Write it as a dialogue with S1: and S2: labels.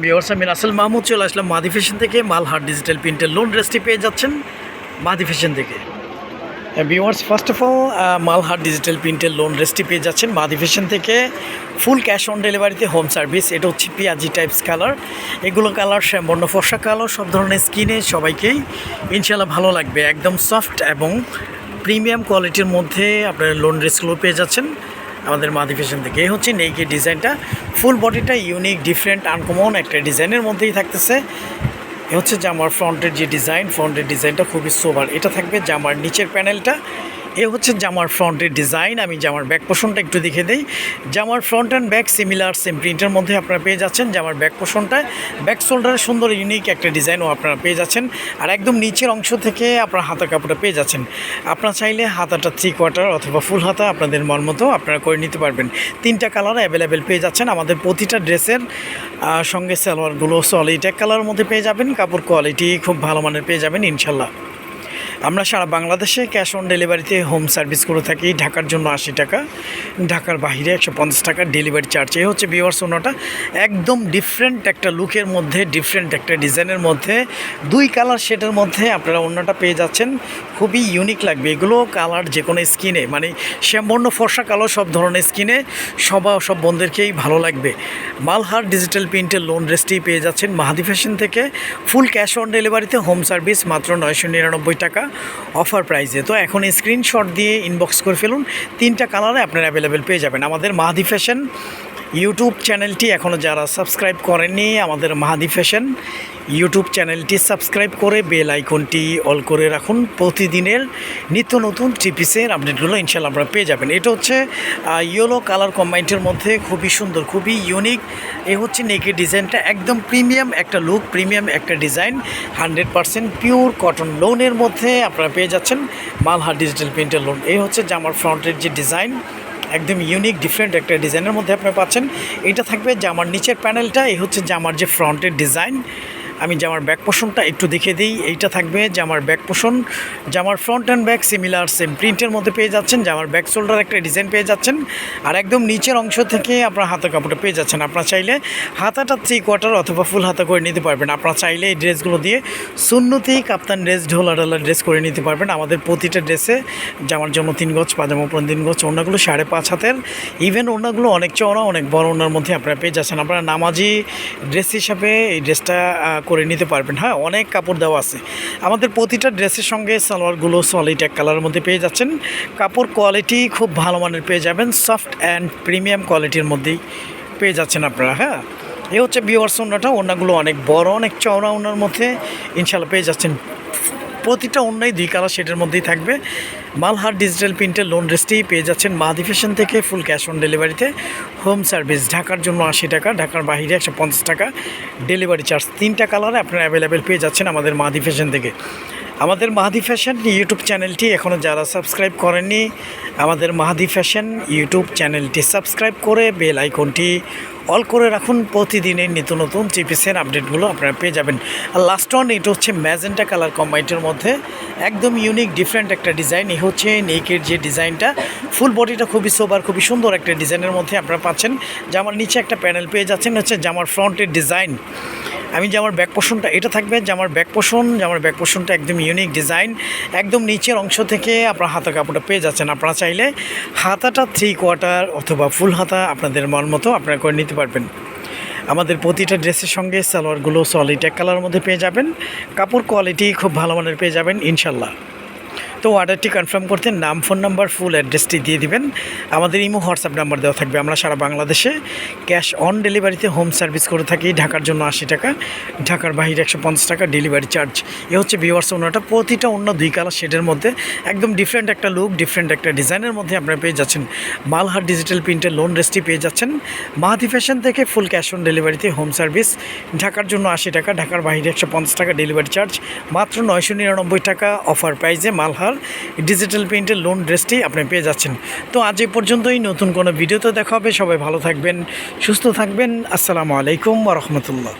S1: বিওর্স আমি রাসেল মাহমুদ চলে আসলাম মাদি ফ্যাশন থেকে। মালহার ডিজিটাল প্রিন্টের লোন ড্রেসটি পেয়ে যাচ্ছেন মাদি ফ্যাশন থেকে। Viewers first of all Malhar digital প্রিন্টের লোন ড্রেসটি পেয়ে যাচ্ছেন মাদি ফ্যাশন থেকে। ফুল ক্যাশ অন ডেলিভারিতে হোম সার্ভিস এটা হচ্ছে পিয়াজি টাইপস কালার এগুলো কালার শ্যামবর্ণ ফর্সা কালার সব ধরনের স্কিনে সবাইকেই ইনশাল্লাহ ভালো লাগবে। একদম সফট এবং প্রিমিয়াম কোয়ালিটির মধ্যে আপনারা লোন ড্রেসগুলো পেয়ে যাচ্ছেন। আমাদের মাদি ফ্যাশন থেকে এই হচ্ছে নেইকের ডিজাইনটা ফুল বডিটা ইউনিক ডিফারেন্ট আনকমন একটা ডিজাইনের মধ্যেই থাকতেছে। এ হচ্ছে জামার ফ্রন্টের যে ডিজাইন ফ্রন্টের ডিজাইনটা খুবই সোবার এটা থাকবে জামার নিচের প্যানেলটা এ হচ্ছে জামার ফ্রন্টের ডিজাইন। আমি জামার ব্যাক পোষণটা একটু দেখে দিই। জামার front and back similar same প্রিন্টের মধ্যে আপনারা পেয়ে যাচ্ছেন জামার ব্যাক পোষণটায়। ব্যাক শোল্ডারে সুন্দর ইউনিক একটা ডিজাইনও আপনারা পেয়ে যাচ্ছেন। আর একদম নিচের অংশ থেকে আপনার হাতা কাপড়টা পেয়ে যাচ্ছেন। আপনারা চাইলে হাতাটা থ্রি কোয়ার্টার অথবা ফুল হাতা আপনাদের মন মতো আপনারা করে নিতে পারবেন। তিনটা কালার অ্যাভেলেবেল পেয়ে যাচ্ছেন। আমাদের প্রতিটা ড্রেসের সঙ্গে সালোয়ারগুলো সলিড এক কালারের মধ্যে পেয়ে যাবেন। কাপড় কোয়ালিটি খুব ভালো মানের পেয়ে যাবেন, ইনশাল্লাহ। আমরা সারা বাংলাদেশে ক্যাশ অন ডেলিভারিতে হোম সার্ভিস করে থাকি। ঢাকার জন্য আশি টাকা, ঢাকার বাইরে একশো পঞ্চাশ টাকা ডেলিভারি চার্জ এই হচ্ছে বিওয়ার সোনাটা একদম ডিফারেন্ট একটা লুকের মধ্যে ডিফারেন্ট একটা ডিজাইনের মধ্যে, দুই কালার শেডের মধ্যে আপনারা অন্যটা পেয়ে যাচ্ছেন। খুবই ইউনিক লাগবে। এগুলো কালার যে কোনো স্কিনে মানে শ্যামবর্ণ ফর্সা কালো সব ধরনের স্কিনে সবা, সব বন্ধুদেরকেই ভালো লাগবে। মালহার ডিজিটাল প্রিন্টের লোন ড্রেসটি পেয়ে যাচ্ছেন। মাহাদি ফ্যাশন থেকে ফুল ক্যাশ অন ডেলিভারিতে হোম সার্ভিস মাত্র নয়শো নিরানব্বই টাকা। অফার প্রাইসে। তো এখন স্ক্রিনশট দিয়ে ইনবক্স করে ফেলুন। তিনটা কালারে আপনারা অ্যাভেলেবেল পেয়ে যাবেন। আমাদের মাহাদি ফ্যাশন ইউটিউব চ্যানেলটি এখনও যারা সাবস্ক্রাইব করেননি, আমাদের মাহাদি ফ্যাশন ইউটিউব চ্যানেলটি সাবস্ক্রাইব করে বেল আইকনটি অল করে রাখুন। প্রতিদিনের নিত্য নতুন টিপিসের আপডেটগুলো ইনশাল্লাহ আপনারা পেয়ে যাবেন। এটা হচ্ছে ইয়েলো কালার কম্বাইন্টের মধ্যে খুবই সুন্দর, খুবই ইউনিক এ হচ্ছে নেকের ডিজাইনটা একদম প্রিমিয়াম একটা লুক প্রিমিয়াম একটা design hundred percent pure cotton লোনের মধ্যে আপনারা পেয়ে যাচ্ছেন মালহার ডিজিটাল প্রিন্টের লোন এই হচ্ছে জামার ফ্রন্টের যে ডিজাইন একদম ইউনিক ডিফারেন্ট একটা ডিজাইনের মধ্যে আপনি পাচ্ছেন। এটা থাকবে জামার নিচের প্যানেলটা এই হচ্ছে জামার যে ফ্রন্টের ডিজাইন আমি জামার ব্যাক পোষণটা একটু দেখে দিই। এইটা থাকবে জামার ব্যাক পোষণ জামার front and back similar same প্রিন্টের মধ্যে পেয়ে যাচ্ছেন। জামার ব্যাক শোল্ডার একটা ডিজাইন পেয়ে যাচ্ছেন। আর একদম নিচের অংশ থেকে আপনার হাতা কাপড়টা পেয়ে যাচ্ছেন। আপনারা চাইলে হাতাটা থ্রি কোয়ার্টার অথবা ফুল হাতা করে নিতে পারবেন। আপনারা চাইলে এই ড্রেসগুলো দিয়ে সুন্নতি কাপ্তান ড্রেস ঢোলা ঢোলা ড্রেস করে নিতে পারবেন। আমাদের প্রতিটা ড্রেসে জামার জন্য তিন গজ পাজামা উপর তিন গজ ওনাগুলো সাড়ে পাঁচ হাতের। ইভেন ওনাগুলো অনেক চওড়া, অনেক বড় ওনার মধ্যে আপনারা পেয়ে যাচ্ছেন। আপনারা নামাজি ড্রেস হিসাবে এই ড্রেসটা করে নিতে পারবেন। হ্যাঁ অনেক কাপড় দেওয়া আছে। আমাদের প্রতিটা ড্রেসের সঙ্গে সালোয়ারগুলো সলিড এক কালারের মধ্যে পেয়ে যাচ্ছেন। কাপড় কোয়ালিটি খুব ভালো মানের পেয়ে যাবেন। সফট অ্যান্ড প্রিমিয়াম কোয়ালিটির মধ্যেই পেয়ে যাচ্ছেন আপনারা হ্যাঁ। এ হচ্ছে বিওয়ার্স ওনাটা ওনাগুলো অনেক বড়, অনেক চওড়া ওনার মধ্যে ইনশাল্লাহ পেয়ে যাচ্ছেন। প্রতিটা অন্যায় দুই কালার শেডের মধ্যেই থাকবে। মালহার ডিজিটাল প্রিন্টের লোন ড্রেসটি পেয়ে যাচ্ছেন মাদি ফ্যাশন থেকে ফুল ক্যাশ অন ডেলিভারিতে হোম সার্ভিস ঢাকার জন্য আশি টাকা, ঢাকার বাইরে একশো পঞ্চাশ টাকা। ডেলিভারি চার্জ তিনটা কালারে আপনারা অ্যাভেলেবেল পেয়ে যাচ্ছেন আমাদের মাদি ফ্যাশন থেকে। আমাদের মাহাদি ফ্যাশন ইউটিউব চ্যানেলটি এখনও যারা সাবস্ক্রাইব করেননি, আমাদের মাহাদি ফ্যাশন ইউটিউব চ্যানেলটি সাবস্ক্রাইব করে বেল আইকনটি অল করে রাখুন প্রতিদিনের নিত্য নতুন চিপিসের আপডেটগুলো আপনারা পেয়ে যাবেন। আর লাস্ট ওয়ান এটা হচ্ছে ম্যাজেন্টা কালার কম্বাইটের মধ্যে একদম ইউনিক ডিফারেন্ট একটা ডিজাইন এই হচ্ছে নেকের যে ডিজাইনটা ফুল বডিটা খুবই সোবার খুবই সুন্দর একটা ডিজাইনের মধ্যে আপনারা পাচ্ছেন। জামার নিচে একটা প্যানেল পেয়ে যাচ্ছেন, হচ্ছে জামার ফ্রন্টের ডিজাইন আমি জামার ব্যাক পোষণটা এটা থাকবে জামার ব্যাক পোষণ জামার ব্যাক পোষণটা একদম ইউনিক ডিজাইন একদম নিচের অংশ থেকে আপনার হাতা কাপড়টা পেয়ে যাচ্ছেন। আপনারা চাইলে হাতাটা থ্রি কোয়ার্টার অথবা ফুল হাতা আপনাদের মন মতো আপনারা করে নিতে পারবেন। আমাদের প্রতিটা ড্রেসের সঙ্গে সালোয়ারগুলো সলিড এক কালারের মধ্যে পেয়ে যাবেন। কাপড় কোয়ালিটি খুব ভালো মানের পেয়ে যাবেন ইনশাল্লাহ তো অর্ডারটি কনফার্ম করতে নাম ফোন নাম্বার ফুল অ্যাড্রেসটি দিয়ে দিবেন। আমাদের ইমো হোয়াটসঅ্যাপ নাম্বার দেওয়া থাকবে। আমরা সারা বাংলাদেশে ক্যাশ অন ডেলিভারিতে হোম সার্ভিস করে থাকি। ঢাকার জন্য আশি টাকা, ঢাকার বাইরে একশো পঞ্চাশ টাকা ডেলিভারি চার্জ এ হচ্ছে ভিওয়ার্স ওনাটা প্রতিটা অন্য দুই কালার শেডের মধ্যে একদম ডিফারেন্ট একটা লুক ডিফারেন্ট একটা ডিজাইনের মধ্যে আপনারা পেয়ে যাচ্ছেন। মালহার ডিজিটাল প্রিন্টের লোন রেসটি পেয়ে যাচ্ছেন। মাহাদি ফ্যাশন থেকে ফুল ক্যাশ অন ডেলিভারিতে হোম সার্ভিস ঢাকার জন্য আশি টাকা, ঢাকার বাইরে একশো পঞ্চাশ টাকা ডেলিভারি চার্জ মাত্র নয়শো নিরানব্বই টাকা অফার প্রাইজে মালহার ডিজিটাল প্রিন্টের লোন ড্রেসটি আপনি পেয়ে যাচ্ছেন। তো আজ এ পর্যন্তই, নতুন কোনো ভিডিওতে দেখা হবে। সবাই ভালো থাকবেন, সুস্থ থাকবেন। আসসালামু আলাইকুম রহমতুল্লাহ।